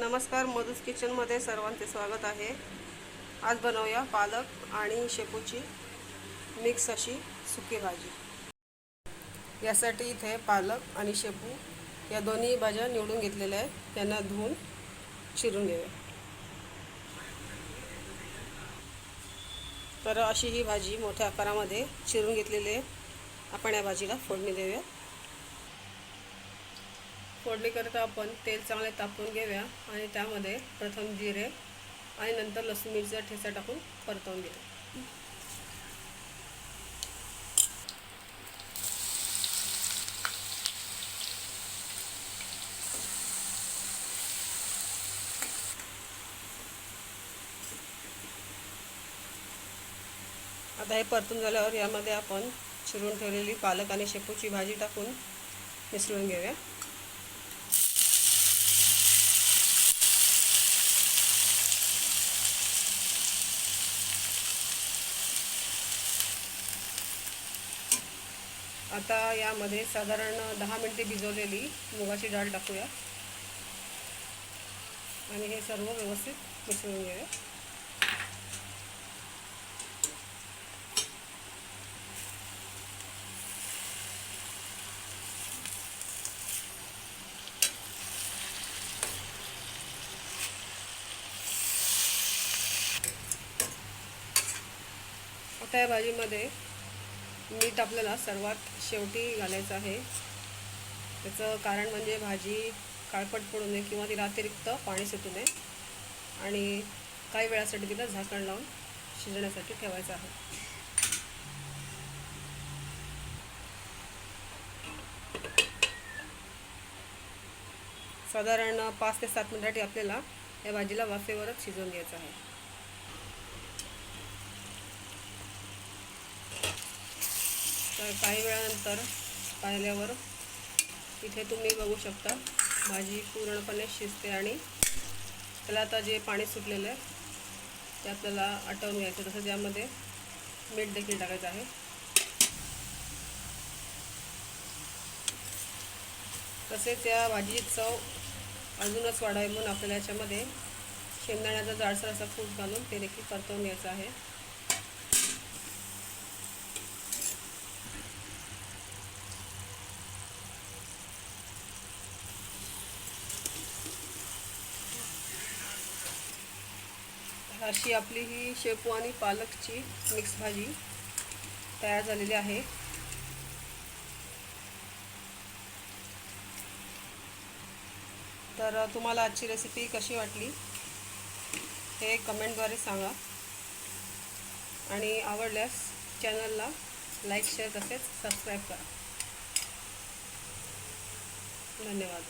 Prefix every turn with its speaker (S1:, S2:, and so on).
S1: नमस्कार मधुस किचनमध्ये सर्वांचे स्वागत आहे. आज बनवूया पालक आणि शेपूची मिक्स अशी सुकी भाजी. यासाठी इथे पालक आणि शेपू या दोन्ही भाज्या निवडून घेतलेल्या आहेत. त्यांना धुवून चिरून घेऊया. तर अशी ही भाजी मोठ्या आकारामध्ये चिरून घेतलेली आहे. आपण या भाजीला फोडणी देऊया. फोडणीकरिता आपण तेल चांगले तापवून घेऊया आणि त्यामध्ये प्रथम जिरे आणि नंतर लसूण मिरचा ठेचा टाकून परतवून घेऊया. आता हे परतून झाल्यावर यामध्ये आपण चिरून ठेवलेली पालक आणि शेपूची भाजी टाकून मिसळून घेऊया. आता यामध्ये साधारण दहा मिनटे भिजवलेली मुगाची डाळ टाकूया. आणि हे सर्व व्यवस्थित मिसळून घेऊया. आता या भाजीमध्ये मीठ आपल्याला सर्वात शेवटी घालायचं आहे. त्याचं कारण म्हणजे भाजी काळपट पडू नये किंवा तिला अतिरिक्त पाणी सुटू नये. आणि काही वेळासाठी तिला झाकण लावून शिजण्यासाठी ठेवायचं आहे. साधारण पाच ते सात मिनिटासाठी आपल्याला या भाजीला वाफेवरच शिजवून घ्यायचं आहे. तर काही वेळानंतर पाहिल्यावर इथे तुम्ही बघू शकता भाजी पूर्णपणे शिजते आणि त्याला आता जे पाणी सुटलेलं आहे ते आपल्याला आटवून घ्यायचं तसं त्यामध्ये मीठ देखील टाकायचं आहे. तसेच त्या भाजीची चव अजूनच वाढावी म्हणून आपल्याला याच्यामध्ये शेंगदाण्याचा जाडसर असा फूट घालून ते देखील परतवून घ्यायचं आहे. अशी आपली ही शेपू आणि पालकची मिक्स भाजी तयार झालेली आहे. तर तुम्हाला आजची रेसिपी कशी वाटली हे कमेंटद्वारे सांगा. आणि आवडल्यास चॅनलला लाईक शेअर तसेच सबस्क्राईब करा. धन्यवाद.